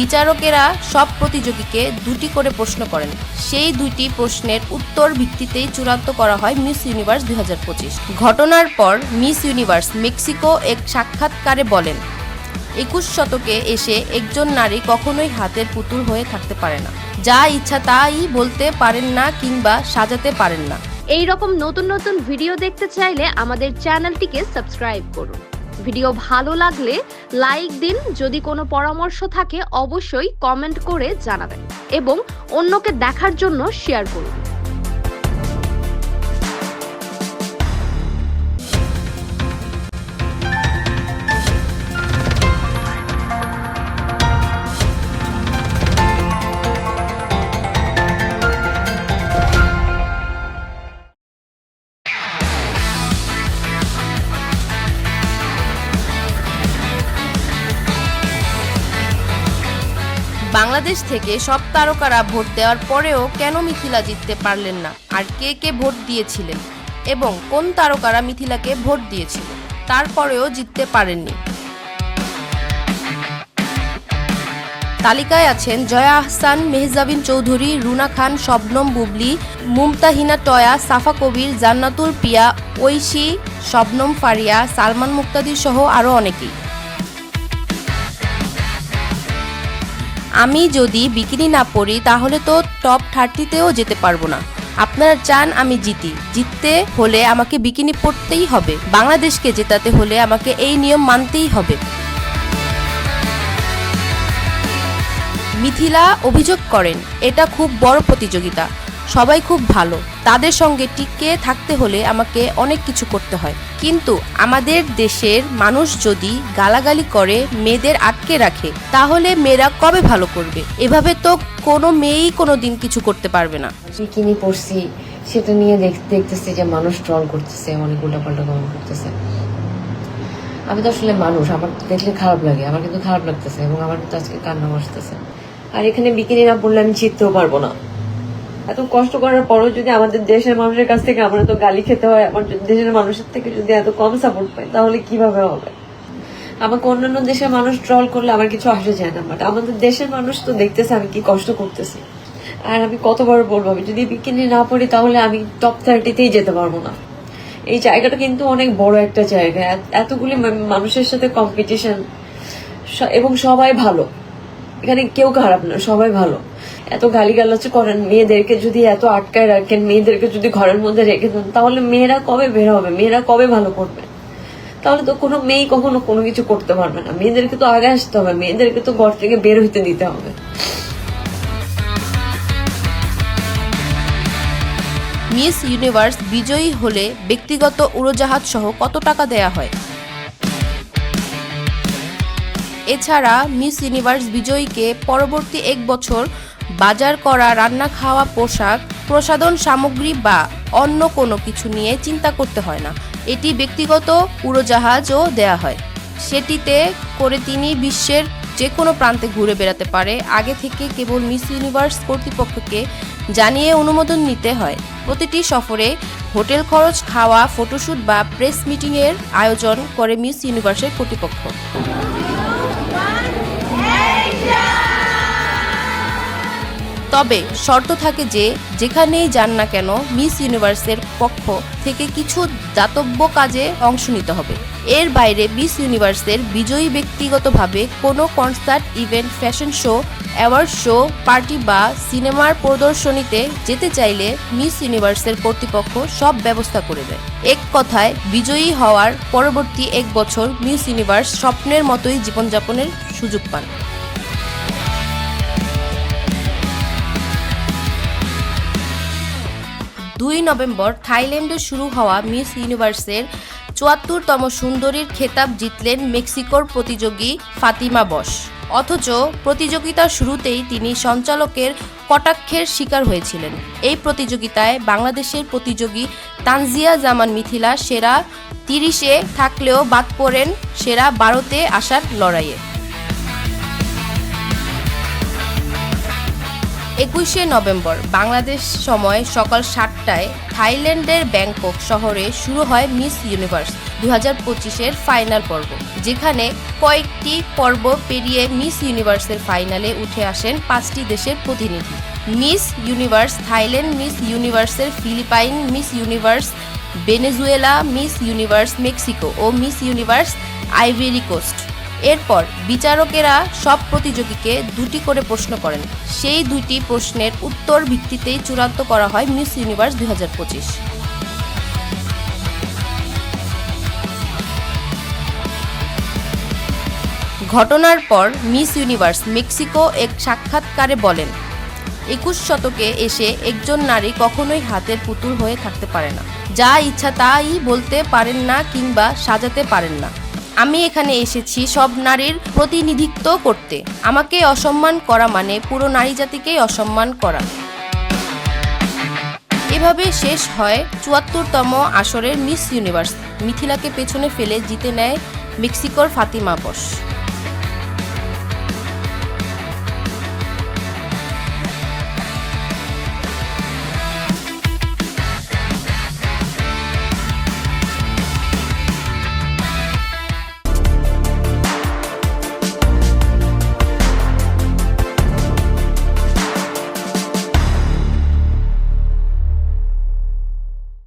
বিচারকেরা সব প্রতিযোগীকে দুটি করে প্রশ্ন করেন। সেই দুইটি প্রশ্নের উত্তর ভিত্তিতেই চূড়ান্ত করা হয় মিস ইউনিভার্স দু হাজার পঁচিশ। ঘটনার পর মিস ইউনিভার্স মেক্সিকো এক সাক্ষাৎকারে বলেন, একুশ শতকে এসে একজন নারী কখনোই হাতের পুতুল হয়ে থাকতে পারে না। যা ইচ্ছা তাই বলতে পারেন না কিংবা সাজাতে পারেন না। এই রকম নতুন নতুন ভিডিও দেখতে চাইলে আমাদের চ্যানেলটিকে সাবস্ক্রাইব করুন। ভিডিও ভালো লাগলে লাইক দিন। যদি কোনো পরামর্শ থাকে, অবশ্যই কমেন্ট করে জানাবেন এবং অন্যকে দেখার জন্য শেয়ার করুন। বাংলাদেশ থেকে সব তারকারা ভোট দেওয়ার পরেও কেন মিথিলা জিততে পারলেন না? আর কে কে ভোট দিয়েছিলেন? এবং কোন তারকারা মিথিলাকে ভোট দিয়েছিল? তারপরেও জিততে পারেননি। তালিকায় আছেন জয়া আহসান, মেহজাবিন চৌধুরী, রুনা খান, শবনম বুবলি, মুমতাহিনা টয়া, সাফা কবির, জান্নাতুল পিয়া, ঐশী, শবনম ফারিয়া, সালমান মুক্তাদির সহ আরও অনেকেই। আমি যদি বিকিনি না পরি তাহলে তো টপ থার্টিতেও যেতে পারব না। আপনারা চান আমি জিতি। জিততে হলে আমাকে বিকিনি পরতেই হবে। বাংলাদেশকে জেতাতে হলে আমাকে এই নিয়ম মানতেই হবে। মিথিলা অভিযোগ করেন, এটা খুব বড় প্রতিযোগিতা। সবাই খুব ভালো। তাদের সঙ্গে টিকে থাকতে হলে আমাকে অনেক কিছু করতে হয়। কিন্তু আমাদের দেশের মানুষ যদি গালাগালি করে, মেয়েদের আটকে রাখে, তাহলে মেয়েরা কবে ভালো করবে? এভাবে তো কোনো মেয়েই কোনো দিন কিছু করতে পারবে না। বিকিনি পরছি, সেটা নিয়ে দেখ- দেখতেছি যে মানুষ ট্রল করতেছে, অনেক উল্টাপাল্টা কমেন্ট করতেছে। আমি তো আসলে মানুষ, আমার দেখলে খারাপ লাগে, আমার কিন্তু খারাপ লাগতেছে এবং আমার কিন্তু আজকে কান্না আসতেছে। আর এখানে বিকিনি না পড়লে আমি জিততেও পারব না। এত কষ্ট করার পরও যদি আমাদের দেশের মানুষের কাছ থেকে আমরা তো গালি খেতে হয়, আমার দেশের মানুষের থেকে যদি এত কম সাপোর্ট পাই, তাহলে কীভাবে হবে? আমাকে অন্যান্য দেশের মানুষ ট্রল করলে আমার কিছু আসে যায় না বাট আমাদের দেশের মানুষ তো দেখতেছে আমি কি কষ্ট করতেছি। আর আমি কতবার বলব, আমি যদি বিকিনি না পড়ি, তাহলে আমি টপ থার্টিতেই যেতে পারব না। এই জায়গাটা কিন্তু অনেক বড় একটা জায়গা এতগুলি মানুষের সাথে কম্পিটিশন এবং সবাই ভালো। এখানে কেউ খারাপ না, সবাই ভালো। এত গালিগালাজ করেন, মেয়েদেরকে যদি এত আটকায় রাখেন, মেয়েদেরকে যদি ঘরের মধ্যে রেখে দেন, তাহলে মেয়েরা কবে বের হবে? মেয়েরা কবে ভালো করবে? তাহলে তো কোনো মেয়ে কখনো কোনো কিছু করতে পারবে না। মেয়েদেরকে তো আগে আসতে হবে, মেয়েদেরকে তো ঘর থেকে বের হইতে দিতে হবে। মিস ইউনিভার্স বিজয়ী হলে ব্যক্তিগত উড়োজাহাজ সহ কত টাকা দেয়া হয়? এছাড়া মিস ইউনিভার্স বিজয়ীকে পরবর্তী এক বছর বাজার করা, রান্না খাওয়া, পোশাক, প্রসাধন সামগ্রী বা অন্য কোনো কিছু নিয়ে চিন্তা করতে হয় না। এটি ব্যক্তিগত উড়োজাহাজও দেয়া হয়। সেটিতে করে তিনি বিশ্বের যে কোনো প্রান্তে ঘুরে বেড়াতে পারে। আগে থেকে কেবল মিস ইউনিভার্স কর্তৃপক্ষকে জানিয়ে অনুমোদন নিতে হয়। প্রতিটি সফরে হোটেল খরচ, খাওয়া ফটোশ্যুট বা প্রেস মিটিংয়ের আয়োজন করে মিস ইউনিভার্সের কর্তৃপক্ষ। তবে শর্ত থাকে যে, যেখানেই যান না কেন, মিস ইউনিভার্সের পক্ষ থেকে কিছু দাতব্য কাজে অংশ নিতে হবে। এর বাইরে মিস ইউনিভার্সের বিজয়ী ব্যক্তিগতভাবে কোনো concert, event, fashion show, award show, party বা সিনেমার প্রদর্শনীতে যেতে চাইলে মিস ইউনিভার্সের কর্তৃপক্ষ সব ব্যবস্থা করে দেয়। এক কথায়, বিজয়ী হওয়ার পরবর্তী এক বছর মিস ইউনিভার্স স্বপ্নের মতোই জীবনযাপনের সুযোগ পান। দুই নভেম্বর থাইল্যান্ডে শুরু হওয়া মিস ইউনিভার্সের চুয়াত্তরতম সুন্দরীর খেতাব জিতলেন মেক্সিকোর প্রতিযোগী ফাতিমা বস। অথচ প্রতিযোগিতার শুরুতেই তিনি সঞ্চালকের কটাক্ষের শিকার হয়েছিলেন। এই প্রতিযোগিতায় বাংলাদেশের প্রতিযোগী তানজিয়া জামান মিথিলা সেরা তিরিশে থাকলেও বাদ পড়েন সেরা বারোতে আসার লড়াইয়ে। একুশে নভেম্বর, বাংলাদেশ সময় সকাল সাতটায় থাইল্যান্ডের ব্যাংকক শহরে শুরু হয় মিস ইউনিভার্স দু হাজার পঁচিশের ফাইনাল পর্ব, যেখানে কয়েকটি পর্ব পেরিয়ে মিস ইউনিভার্সের ফাইনালে উঠে আসেন পাঁচটি দেশের প্রতিনিধি। মিস ইউনিভার্স থাইল্যান্ড, মিস ইউনিভার্সের Philippine, Miss Universe Venezuela, Miss Universe Mexico ও মিস ইউনিভার্স আইভেরি কোস্ট। এরপর বিচারকেরা সব প্রতিযোগীকে দুটি করে প্রশ্ন করেন। সেই দুইটি প্রশ্নের উত্তর ভিত্তিতেই চূড়ান্ত করা হয় মিস ইউনিভার্স দুই হাজার পঁচিশ। ঘটনার পর মিস ইউনিভার্স মেক্সিকো এক সাক্ষাৎকারে বলেন, একুশ শতকে এসে একজন নারী কখনোই হাতের পুতুল হয়ে থাকতে পারে না। যা ইচ্ছা তাই বলতে পারেন না কিংবা সাজাতে পারেন না। আমি এখানে এসেছি সব নারীর প্রতিনিধিত্ব করতে। আমাকে অসম্মান করা মানে পুরো নারী জাতিকেই অসম্মান করা। এভাবে শেষ হয় চুয়াত্তরতম আসরের মিস ইউনিভার্স। মিথিলাকে পেছনে ফেলে জিতে নেয় মেক্সিকোর ফাতিমা বস।